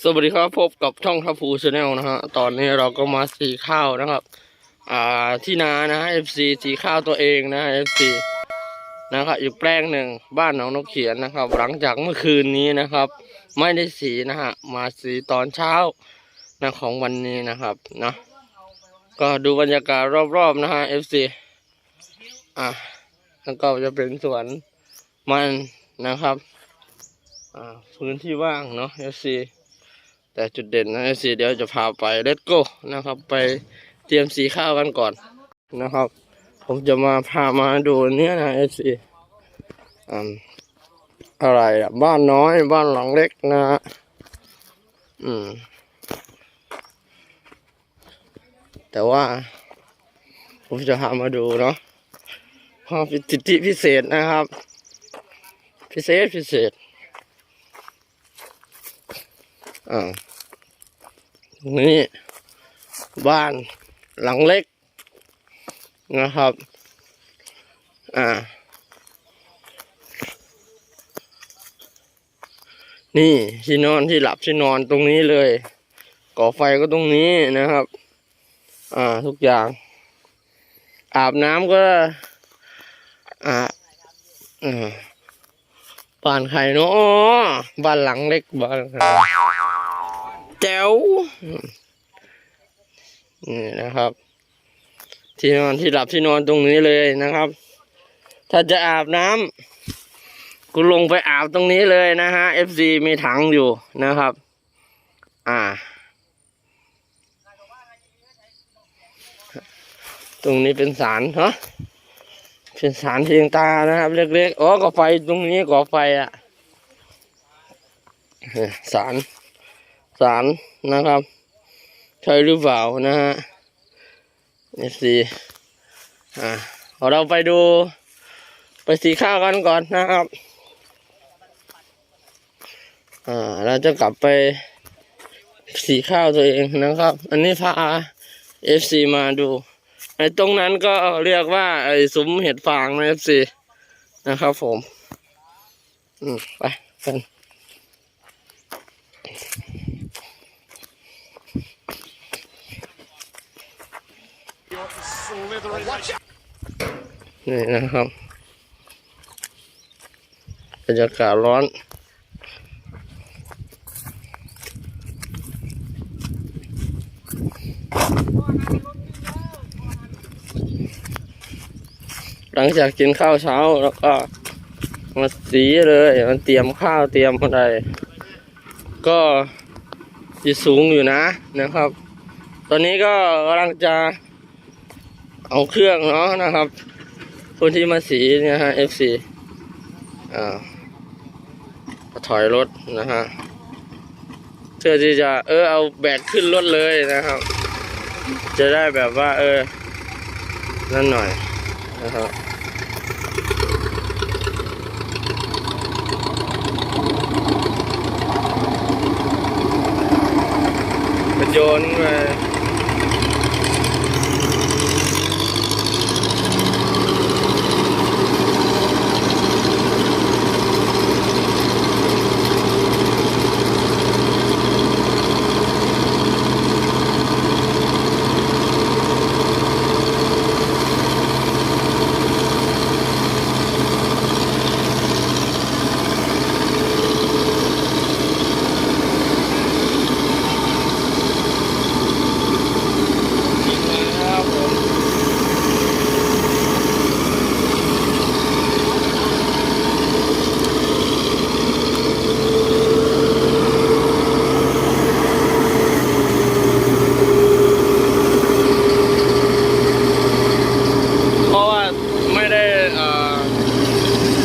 สวัสดีครับพบกับช่องทัพพูชาแนลนะฮะตอนนี้เราก็มาสีข้าวนะครับ อ่าที่นานะฮะ FC สีข้าวตัวเองนะ FC นะครับอยู่แปลงหนึ่งบ้านหนองนกเขียนนะครับ หลังจากเมื่อคืนนี้นะครับ ไม่ได้สีนะฮะมาสีตอนเช้านะของวันนี้นะครับนะก็ดูบรรยากาศรอบๆนะฮะ FC อะแล้วก็จะเป็นสวนมันนะครับ อ่าพื้นที่ว่างเนาะ FC แต่จุดเด่นนะ FC เดี๋ยวจะพาไปเลตโก้นะครับ ไปเตรียมสีข้าวกันก่อนนะครับ ผมจะมาพามาดูเนี้ยนะ FC อืมอะไรอะบ้านน้อยบ้านหลังเล็กนะฮะอืม แต่ว่า ผมจะพามาดูเนาะความสิทธิพิเศษนะครับ พิเศษพิเศษ อ่านี่บ้านหลังเล็กนะครับ อ่า นี่ที่นอนที่หลับที่นอนตรงนี้เลย ก่อไฟก็ตรงนี้นะครับ อ่าทุกอย่าง อาบน้ำก็ อ่าอ่าบ้านใครเนาะบ้านหลังเล็กบ้านใคร แจ๋วนี่นะครับ ที่นอนที่หลับที่นอนตรงนี้เลยนะครับ ถ้าจะอาบน้ำกูลงไปอาบตรงนี้เลยนะฮะ FC มีถังอยู่นะครับ อ่า ตรงนี้เป็นสารฮะเป็นสารเพียงตานะครับ เล็กๆอ๋อก่อไฟตรงนี้ก่อไฟอะสาร สารนะครับ ใช่หรือเปล่านะฮะนี่สิอ่าเราไปดู ไปสีข้าวกันก่อนนะครับอ่าเราจะกลับไปสีข้าวตัวเองนะครับ อันนี้พาเอฟซีมาดูไอ้ตรงนั้นก็เรียกว่า ไอ้ซุ้มเห็ดฟางนะเอฟซีนะครับผม อืม ไปกัน นี่นะครับบรรยากาศร้อน หลังจากกินข้าวเช้าแล้วก็มาสีเลยมันเตรียมข้าวเตรียมอะไร ก็จะสูงอยู่นะนะครับ ตอนนี้ก็กำลังจะ เอาเครื่องเนาะนะครับ คนที่มาสีเนี่ยฮะ FC อ่าถอยรถนะฮะเพื่อที่จะเออเอาแบกขึ้นรถเลยนะครับ จะได้แบบว่า เออ นั่นหน่อยนะครับเป็นโยนไป ครับผมเพราะว่าไม่ได้เอ่อ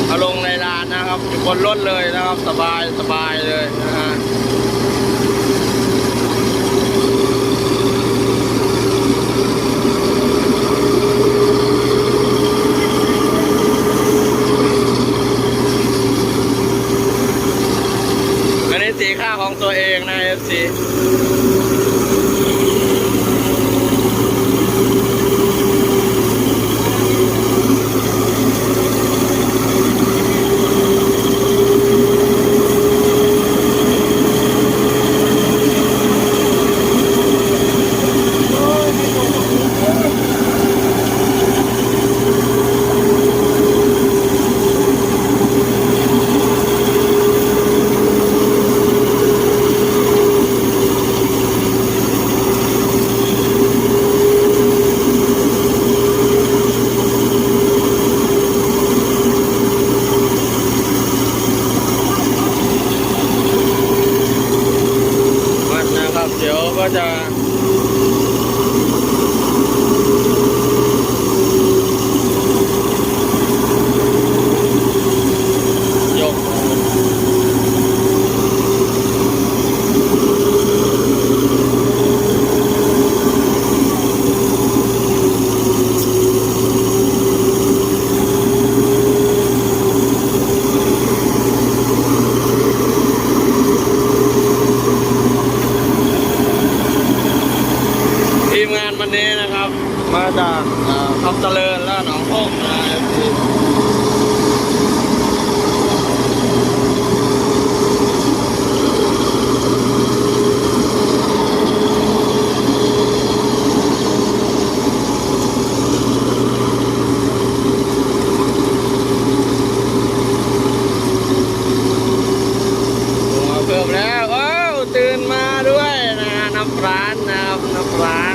เอาลงในร้านนะครับอยู่บนรถเลยนะครับ สบายสบายเลยนะฮะอันนี้สีข้าของตัวเองนะเอฟซี Bye.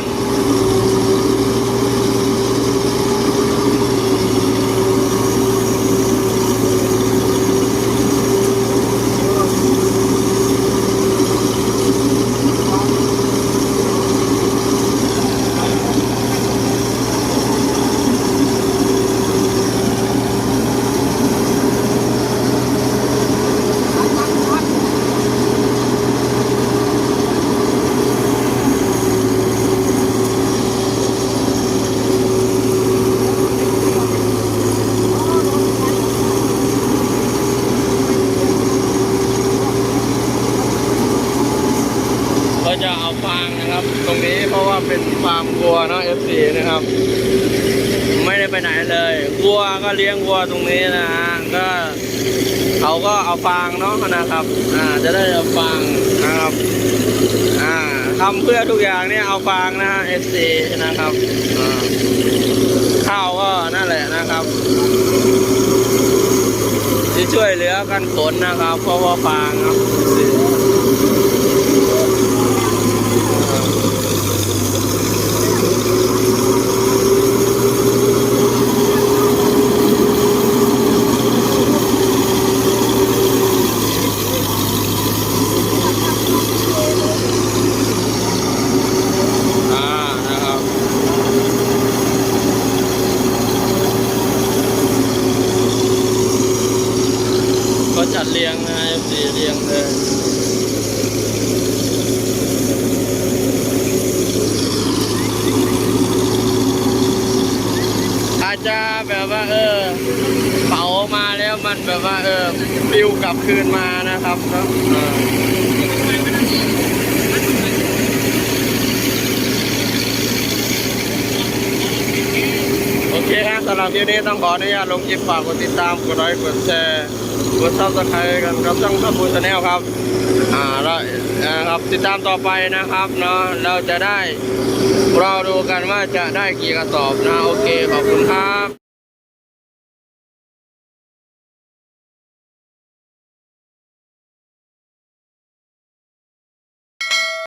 าร์มวัวเนาะ FC นะครับ ไม่ได้ไปไหนเลยวัวก็เลี้ยงวัวตรงนี้นะฮะก็เขาก็เอาฟางเนาะนะครับอ่าจะได้เอาฟางนะครับอ่าทำเพื่อทุกอย่างเนี่ยเอาฟางนะฮะ FC นะครับอ่าข้าวก็นั่นแหละนะครับที่ช่วยเหลือกันขนนะครับ เพราะว่าฟางครับ FC อ่านะครับก็ จัดเรียงนะสีเรียงเลยอาจจะแบบว่าเออเป๋ามาแล้วมันแบบว่าเออปิวกลับคืนมานะครับเนาะโอเคครับสำหรับคลิปนี้ต้องขออนุญาตลงคลิปฝากกดติดตามกดไลค์กดแชร์ กดซับสไครต์กันครับช่องทัพบูชาแนลครับ อ่าแล้วนะครับติดตามต่อไปนะครับเนาะเราจะได้เราดูกันว่าจะได้กี่กระสอบนะ โอเค ขอบคุณครับ